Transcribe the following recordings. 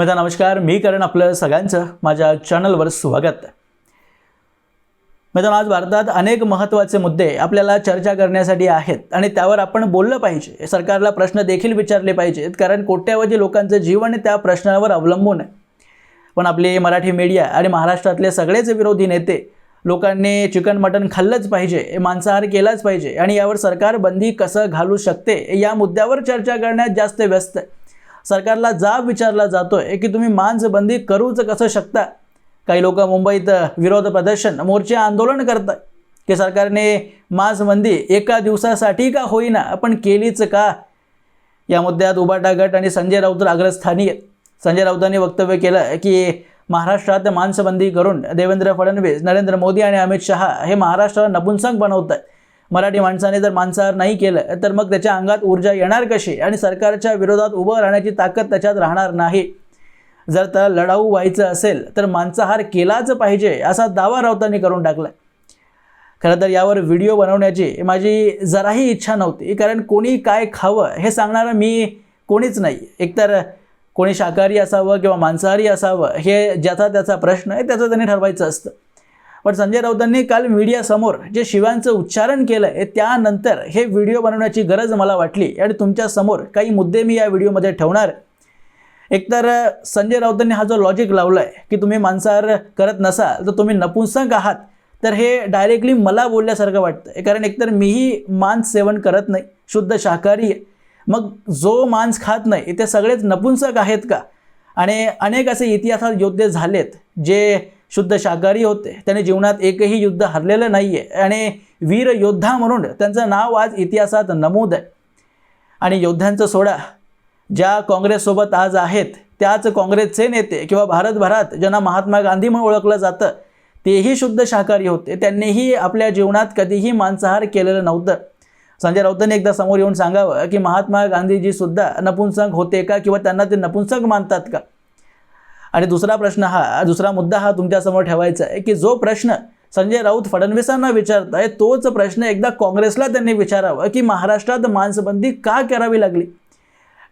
माझा नमस्कार मी करण आपलं सगळ्यांचं माझ्या चॅनलवर स्वागत. मित्रांनो आज भारतात अनेक महत्त्वाचे मुद्दे आपल्याला चर्चा करण्यासाठी आहेत आणि त्यावर आपण बोललं पाहिजे. सरकारला प्रश्न देखील विचारले पाहिजेत कारण कोट्यावधी लोकांचं जीवन त्या प्रश्नावर अवलंबून आहे. पण आपले मराठी मीडिया आणि महाराष्ट्रातले सगळेच विरोधी नेते लोकांनी चिकन मटन खाल्लंच पाहिजे मांसाहार केलाच पाहिजे आणि यावर सरकार बंदी कसं घालू शकते या मुद्द्यावर चर्चा करण्यात जास्त व्यस्त आहे. सरकारला जाब विचारला जातोय की तुम्ही मांसबंदी करूच कसं शकता? काही लोक मुंबईत विरोध प्रदर्शन मोर्चे आंदोलन करतात की सरकारने मांसबंदी एका दिवसासाठी का होईना पण केलीच का? या मुद्द्यात उबाटा गट आणि संजय राऊत अग्रस्थानी आहेत. संजय राऊतांनी वक्तव्य केलं की महाराष्ट्रात मांसबंदी करून देवेंद्र फडणवीस नरेंद्र मोदी आणि अमित शहा हे महाराष्ट्राला नपुंसक बनवत आहेत मराठी माणसाने जर मांसाहार नाही केलं तर मग त्याच्या अंगात ऊर्जा येणार कशी? आणि सरकारच्या विरोधात उभं राहण्याची ताकद त्याच्यात राहणार नाही. जर त्याला लढाऊ व्हायचं असेल तर मांसाहार केलाच पाहिजे असा दावा राऊतांनी करून टाकला खरं तर यावर व्हिडिओ बनवण्याची माझी जराही इच्छा नव्हती कारण कोणी काय खावं हे सांगणारं मी कोणीच नाही. एकतर कोणी शाकाहारी असावं किंवा मांसाहारी असावं हे ज्याचा त्याचा प्रश्न आहे त्याचं त्यांनी ठरवायचं असतं. पण संजय राऊतांनी काल मीडियासमोर जे शिवांचं उच्चारण केलं आहे त्यानंतर हे व्हिडिओ बनवण्याची गरज मला वाटली. आणि तुमच्यासमोर काही मुद्दे मी या व्हिडिओमध्ये ठेवणार. एकतर संजय राऊतांनी हा जो लॉजिक लावला आहे की तुम्ही मांसाहार करत नसाल तर तुम्ही नपुंसक आहात. तर हे डायरेक्टली मला बोलल्यासारखं वाटतं कारण एकतर मीही मांस सेवन करत नाही शुद्ध शाकाहारी आहे. मग जो मांस खात नाही ते सगळेच नपुंसक आहेत का? आणि अनेक असे इतिहासात योद्धे झालेत जे शुद्ध शाकाहारी होते. त्याने जीवनात एकही युद्ध हरलेलं नाही आहे आणि वीर योद्धा म्हणून त्यांचं नाव आज इतिहासात नमूद आहे. आणि योद्ध्यांचं सोडा. ज्या काँग्रेससोबत आज आहेत त्याच काँग्रेसचे नेते किंवा भारतभरात ज्यांना महात्मा गांधी म्हणून ओळखलं जातं तेही शुद्ध शाकाहारी होते. त्यांनीही आपल्या जीवनात कधीही मांसाहार केलेलं नव्हतं. संजय राऊतांनी एकदा समोर येऊन सांगावं की महात्मा गांधीजीसुद्धा नपुंसक होते का किंवा त्यांना ते नपुंसक मानतात का? आणि दुसरा प्रश्न हा दुसरा मुद्दा हा तुमच्यासमोर ठेवायचा आहे की जो प्रश्न संजय राऊत फडणवीसांना विचारताय तोच प्रश्न एकदा काँग्रेसला त्यांनी विचारावा की महाराष्ट्रात मांसबंदी का करावी लागली?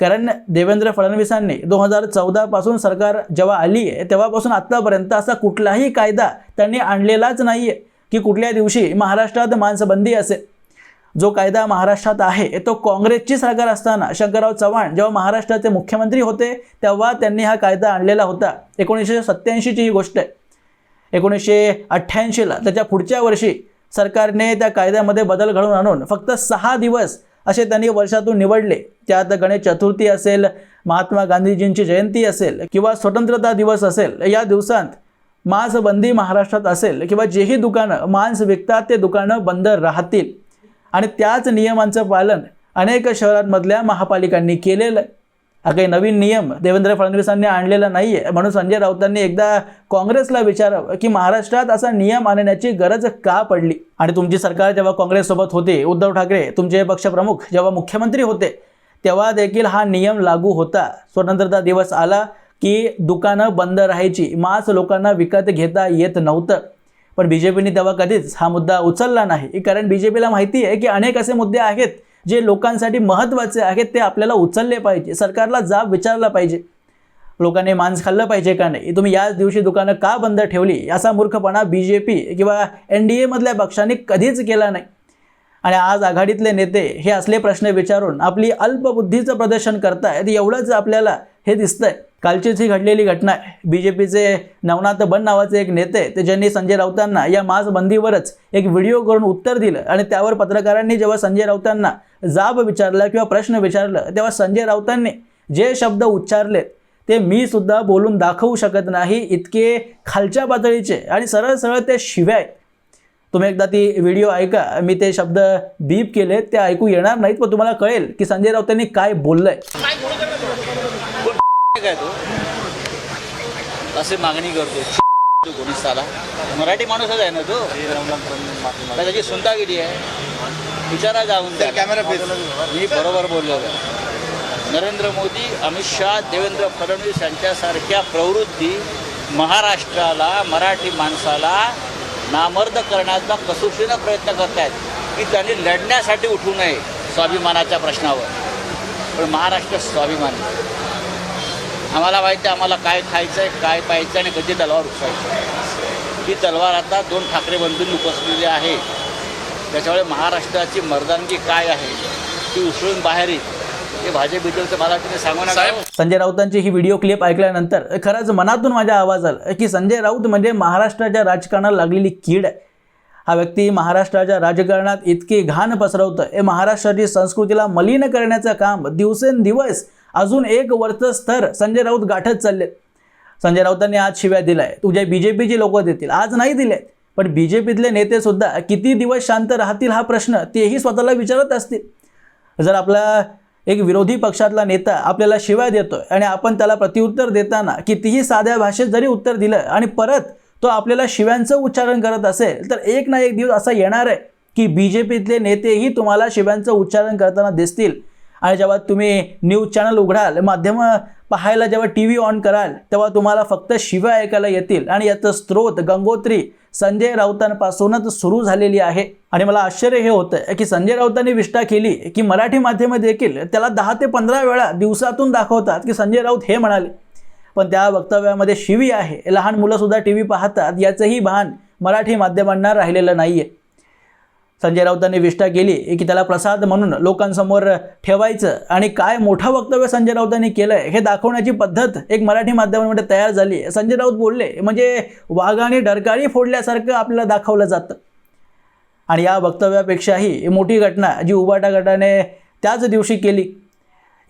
कारण देवेंद्र फडणवीसांनी दोन हजार चौदापासून सरकार जेव्हा आली आहे तेव्हापासून आत्तापर्यंत असा कुठलाही कायदा त्यांनी आणलेलाच नाही आहे की कुठल्या दिवशी महाराष्ट्रात मांसबंदी असेल. जो कायदा महाराष्ट्रात आहे तो काँग्रेसची सरकार असताना शंकरराव चव्हाण जेव्हा महाराष्ट्राचे मुख्यमंत्री होते तेव्हा त्यांनी हा कायदा आणलेला होता. एकोणीसशे सत्त्याऐंशीची ही गोष्ट आहे. एकोणीसशे अठ्ठ्याऐंशीला त्याच्या पुढच्या वर्षी सरकारने त्या कायद्यामध्ये बदल घडवून आणून फक्त सहा दिवस असे त्यांनी वर्षातून निवडले. त्यात गणेश चतुर्थी असेल महात्मा गांधीजींची जयंती असेल किंवा स्वतंत्रता दिवस असेल या दिवसांत मांसबंदी महाराष्ट्रात असेल किंवा जेही दुकानं मांस विकतात ते दुकानं बंद राहतील. आणि त्याच नियमांचं पालन अनेक शहरांमधल्या महापालिकांनी केलेलं आहे. हा काही नवीन नियम देवेंद्र फडणवीसांनी आणलेला नाही आहे म्हणून संजय राऊतांनी एकदा काँग्रेसला विचारावं की महाराष्ट्रात असा नियम आणण्याची गरज का पडली? आणि तुमची सरकार जेव्हा काँग्रेससोबत होते उद्धव ठाकरे तुमचे पक्षप्रमुख जेव्हा मुख्यमंत्री होते तेव्हा देखील हा नियम लागू होता. स्वतंत्रता दिवस आला की दुकानं बंद राहायची. मांस लोकांना विकत घेता येत नव्हतं. पण बी जे पीने तेव्हा कधीच हा मुद्दा उचलला नाही. कारण बी जे पीला माहिती आहे की अनेक असे मुद्दे आहेत जे लोकांसाठी महत्त्वाचे आहेत ते आपल्याला उचलले पाहिजे. सरकारला जाब विचारला पाहिजे. लोकांनी मांस खाल्लं पाहिजे का नाही? तुम्ही याच दिवशी दुकानं का बंद ठेवली? याचा मूर्खपणा बी जे पी किंवा एन डी एमधल्या पक्षांनी कधीच केला नाही. आणि आज आघाडीतले नेते हे असले प्रश्न विचारून आपली अल्पबुद्धीचं प्रदर्शन करतायत एवढंच आपल्याला हे दिसतंय. कालचीच ही घडलेली घटना आहे. बी जे पीचे नवनाथ बन नावाचे एक नेते ते ज्यांनी संजय राऊतांना या मासबंदीवरच एक व्हिडिओ करून उत्तर दिलं आणि त्यावर पत्रकारांनी जेव्हा संजय राऊतांना जाब विचारला किंवा प्रश्न विचारलं तेव्हा संजय राऊतांनी जे शब्द उच्चारले ते मी सुद्धा बोलून दाखवू शकत नाही इतके खालच्या पातळीचे आणि सरळ सरळ ते शिव्या आहेत. तुम्ही एकदा ती व्हिडिओ ऐका. मी ते शब्द बीप केले ते ऐकू येणार नाहीत पण तुम्हाला कळेल की संजय राऊतांनी काय बोललंय. काय तो? असे मागणी करतो. तो कोणी साला मराठी माणूसच आहे ना तो? त्याची सुंदागिरी आहे? विचारा जाऊन कॅमेरा मी बरोबर बोललो. आहे. नरेंद्र मोदी अमित शहा देवेंद्र फडणवीस यांच्यासारख्या प्रवृत्ती महाराष्ट्राला मराठी माणसाला नामर्द करण्याचा कसोशीनं प्रयत्न करत आहेत की त्यांनी लढण्यासाठी उठू नये स्वाभिमानाच्या प्रश्नावर. पण महाराष्ट्र स्वाभिमानी. आम्हाला माहिती आहे आम्हाला काय खायचं आहे काय प्यायचं आणि कधी तलवार उचलायची. ही तलवार आता दोन ठाकरे बंधूंनी उपसलेली आहे. त्याच्यामुळे महाराष्ट्राची मर्दानगी काय आहे ती उसळून बाहेर येईल. संजय राऊतांची ही व्हिडिओ क्लिप ऐकल्यानंतर खरंच मनातून माझ्या आवाज आला की संजय राऊत म्हणजे महाराष्ट्राच्या राजकारणाला लागलेली कीड आहे. हा व्यक्ती महाराष्ट्राच्या राजकारणात इतकी घाण पसरवतं हे महाराष्ट्राची संस्कृतीला मलिन करण्याचं काम दिवसेंदिवस अजून एक वरचं स्तर संजय राऊत गाठत चालले संजय राऊतांनी आज शिव्या दिलाय. तुझ्या बी जे पीचे लोक देतील. आज नाही दिले पण बी जे पीतले नेते सुद्धा किती दिवस शांत राहतील हा प्रश्न तेही स्वतःला विचारत असतील. जर आपला एक विरोधी पक्षातला नेता आपल्याला शिवाय देतोय आणि आपण त्याला प्रतिउत्तर देताना कितीही साध्या भाषेत जरी उत्तर दिलं आणि परत तो आपल्याला शिव्यांचं उच्चारण करत असेल तर एक ना एक दिवस असा येणार आहे की बी जे पीतले नेतेही तुम्हाला शिव्यांचं उच्चारण करताना दिसतील. आणि जेव्हा तुम्ही न्यूज चॅनल उघडाल माध्यमं पाहायला जेव्हा टी व्ही ऑन कराल तेव्हा तुम्हाला फक्त शिव्या ऐकायला येतील. आणि याचं स्रोत गंगोत्री संजय राऊतांपासूनच सुरू झालेली आहे. आणि मला आश्चर्य हे होतं की संजय राऊतांनी विष्ठा केली की मराठी माध्यमं देखील त्याला दहा ते पंधरा वेळा दिवसातून दाखवतात की संजय राऊत हे म्हणाले. पण त्या वक्तव्यामध्ये शिवी आहे. लहान मुलंसुद्धा टी व्ही पाहतात याचंही भान मराठी माध्यमांना राहिलेलं नाही आहे संजय राऊतांनी विष्ठा केली की त्याला प्रसाद म्हणून लोकांसमोर ठेवायचं. आणि काय मोठं वक्तव्य संजय राऊतांनी केलं आहे हे दाखवण्याची पद्धत एक मराठी माध्यमांमध्ये तयार झाली. संजय राऊत बोलले म्हणजे वाघाने डरकाळी फोडल्यासारखं आपल्याला दाखवलं जातं. आणि या वक्तव्यापेक्षाही मोठी घटना जी उबाटा गटाने त्याच दिवशी केली.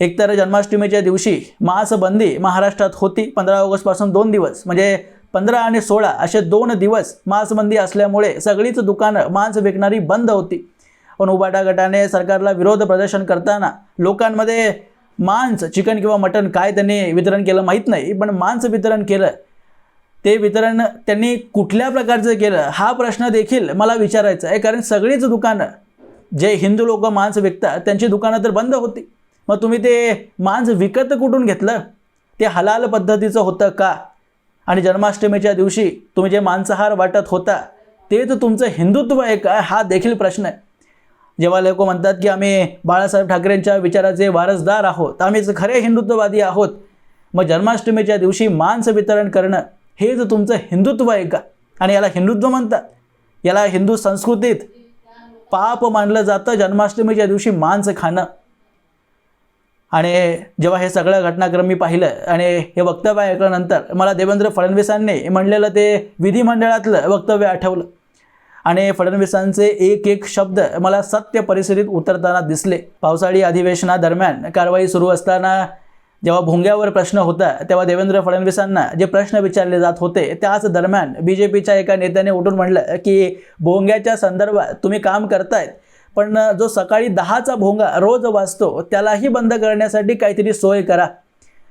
एकतर जन्माष्टमीच्या दिवशी मांसबंदी महाराष्ट्रात होती पंधरा ऑगस्टपासून दोन दिवस. म्हणजे पंधरा आणि सोळा असे दोन दिवस मांसबंदी असल्यामुळे सगळीच दुकानं मांस विकणारी बंद होती. पण उबाटा गटाने सरकारला विरोध प्रदर्शन करताना लोकांमध्ये मांस चिकन किंवा मटण काय त्यांनी वितरण केलं माहीत नाही पण मांस वितरण केलं. ते वितरण त्यांनी कुठल्या प्रकारचं केलं हा प्रश्न देखील मला विचारायचा आहे. कारण सगळीच दुकानं जे हिंदू लोक मांस विकतात त्यांची दुकानं तर बंद होती. मग तुम्ही ते मांस विकत कुठून घेतलं? ते हलाल पद्धतीचं होतं का? आणि जन्माष्टमीच्या दिवशी तुम्ही जे मांसाहार वाटत होता तेच तुमचं हिंदुत्व आहे काय? हा देखील प्रश्न आहे. जेव्हा लोक म्हणतात की आम्ही बाळासाहेब ठाकरेंच्या विचाराचे वारसदार आहोत आम्हीच खरे हिंदुत्ववादी आहोत मग जन्माष्टमीच्या दिवशी मांस वितरण करणं हे जर तुमचं हिंदुत्व आहे का? आणि याला हिंदुत्व म्हणतात. याला हिंदू संस्कृतीत पाप मानलं जातं जन्माष्टमीच्या दिवशी मांस खाणं. आणि जेव्हा हे सगळं घटनाक्रम मी पाहिलं आणि हे वक्तव्य ऐकल्यानंतर मला देवेंद्र फडणवीसांनी म्हणलेलं ते विधिमंडळातलं वक्तव्य आठवलं. आणि फडणवीसांचे एक एक शब्द मला सत्य परिस्थितीत उतरताना दिसले. पावसाळी अधिवेशनादरम्यान कारवाई सुरू असताना जेव्हा भोंग्यावर प्रश्न होता तेव्हा देवेंद्र फडणवीसांना जे प्रश्न विचारले जात होते त्याच दरम्यान बी जे पीच्या एका नेत्याने उठून म्हणलं की भोंग्याच्या संदर्भात तुम्ही काम करतायत पण जो सकाळी दहाचा भोंगा रोज वाजतो त्यालाही बंद करण्यासाठी काहीतरी सोय करा.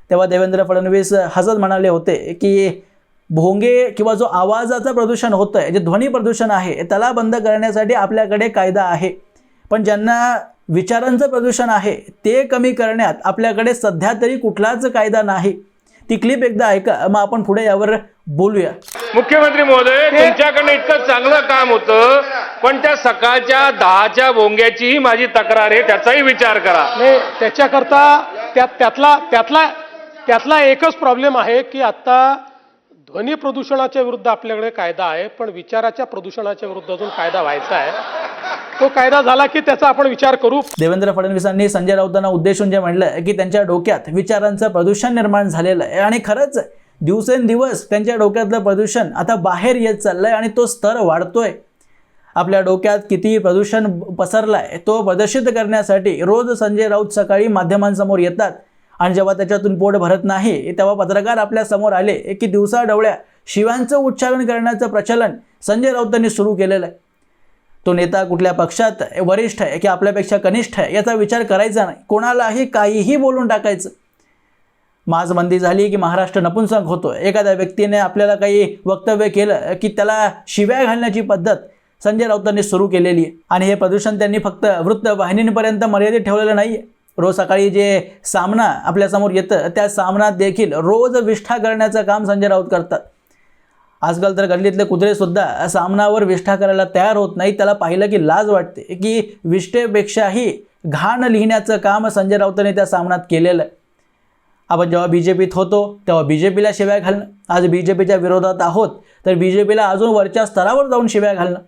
तेव्हा देवेंद्र फडणवीस हसत म्हणाले होते की भोंगे किंवा जो आवाजाचं प्रदूषण होतं आहे जे ध्वनी प्रदूषण आहे त्याला बंद करण्यासाठी आपल्याकडे कायदा आहे. पण ज्यांना विचारांचं प्रदूषण आहे ते कमी करण्यात आपल्याकडे सध्या तरी कुठलाच कायदा नाही. ती क्लिप एकदा ऐका मग आपण पुढे यावर बोलूया. मुख्यमंत्री महोदय तुमच्याकडनं इतकं चांगलं काम होतं पण त्या सकाळच्या दहाच्या भोंग्याचीही माझी तक्रार आहे त्याचाही विचार करा. नाही त्याच्याकरता त्यात त्यातला त्यातला त्यातला एकच प्रॉब्लेम आहे की आता ध्वनी प्रदूषणाच्या विरुद्ध आपल्याकडे कायदा आहे पण विचाराच्या प्रदूषणाच्या विरुद्ध अजून कायदा व्हायचा आहे. तो कायदा झाला की त्याचा आपण विचार करू. देवेंद्र फडणवीसांनी संजय राऊतांना उद्देशून जे म्हणलं की त्यांच्या डोक्यात विचारांचं प्रदूषण निर्माण झालेलं आहे आणि खरंच दिवसेंदिवस त्यांच्या डोक्यातलं प्रदूषण आता बाहेर येत चाललं आहे आणि तो स्तर वाढतोय. आपल्या डोक्यात किती प्रदूषण पसरलाय तो प्रदर्शित करण्यासाठी रोज संजय राऊत सकाळी माध्यमांसमोर येतात. आणि जेव्हा त्याच्यातून पोट भरत नाही तेव्हा पत्रकार आपल्यासमोर आले की दिवसा डवळ्या शिवांचं उच्चारण करण्याचं प्रचलन संजय राऊतांनी सुरू केलेलं आहे. तो नेता कुठल्या पक्षात आहे, वरिष्ठ आहे की आपल्यापेक्षा कनिष्ठ आहे याचा विचार करायचा नाही. कोणालाही काहीही बोलून टाकायचं. माजबंदी झाली की महाराष्ट्र नपुंसक होतो एखाद्या व्यक्तीने आपल्याला काही वक्तव्य केलं की त्याला शिव्या घालण्याची पद्धत संजय राऊतांनी सुरू केलेली आहे. आणि हे प्रदूषण त्यांनी फक्त वृत्तवाहिनींपर्यंत मर्यादित ठेवलेलं नाही आहे रोज सकाळी जे सामना आपल्यासमोर येतं त्या सामनात देखील रोज विष्ठा करण्याचं काम संजय राऊत करतात. आजकाल तर गल्लीतले कुत्रेसुद्धा सामनावर विष्ठा करायला तयार होत नाही त्याला पाहिलं की लाज वाटते की विष्ठेपेक्षाही घाण लिहिण्याचं काम संजय राऊतांनी त्या सामनात केलेलं आहे. आपण जेव्हा बी जे पीत होतो तेव्हा बी जे पीला शिव्या घालणं. आज बी जे पीच्या विरोधात आहोत तर बी जे पीला अजून वरच्या स्तरावर जाऊन शिव्या घालणं.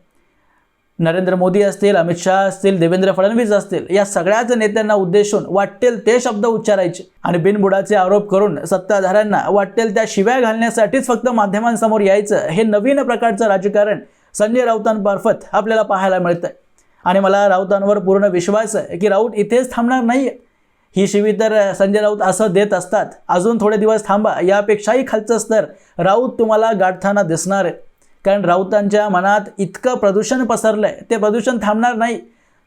नरेंद्र मोदी असतील अमित शहा असतील देवेंद्र फडणवीस असतील या सगळ्याच नेत्यांना उद्देशून वाटेल ते शब्द उच्चारायचे. आणि बिनबुडाचे आरोप करून सत्ताधाऱ्यांना वाटेल त्या शिव्या घालण्यासाठीच फक्त माध्यमांसमोर यायचं हे नवीन प्रकारचं राजकारण संजय राऊतांमार्फत आपल्याला पाहायला मिळतं आणि मला राऊतांवर पूर्ण विश्वास आहे की राऊत इथेच थांबणार नाही ही शिवी तर संजय राऊत असं देत असतात. अजून थोडे दिवस थांबा यापेक्षाही खालचं स्तर राऊत तुम्हाला गाठताना दिसणार आहे. कारण राऊतांच्या मनात इतकं प्रदूषण पसरलं आहे ते प्रदूषण थांबणार नाही.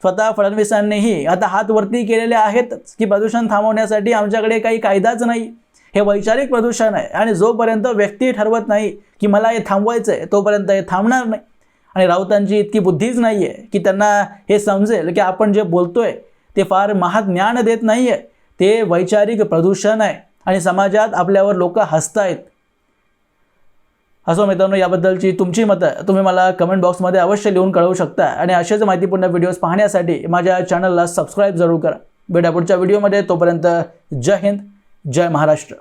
स्वतः फडणवीसांनीही आता हात वरती केलेले आहेतच की प्रदूषण थांबवण्यासाठी आमच्याकडे काही कायदाच नाही. हे वैचारिक प्रदूषण आहे आणि जोपर्यंत व्यक्ती ठरवत नाही की मला हे थांबवायचं आहे तोपर्यंत हे थांबणार नाही. आणि राऊतांची इतकी बुद्धीच नाही आहे की त्यांना हे समजेल की आपण जे बोलतोय ते फार महाग ज्ञान देत नाही आहे ते वैचारिक प्रदूषण आहे आणि समाजात आपल्यावर लोक हसतायत. असो मित्रांनो याबद्दलची तुमची मतं तुम्ही मला कमेंट बॉक्समध्ये अवश्य लिहून कळवू शकता. आणि असेच माहितीपूर्ण व्हिडिओज पाहण्यासाठी माझ्या चॅनलला सबस्क्राईब जरूर करा. भेटा पुढच्या व्हिडिओमध्ये तोपर्यंत जय हिंद जय महाराष्ट्र.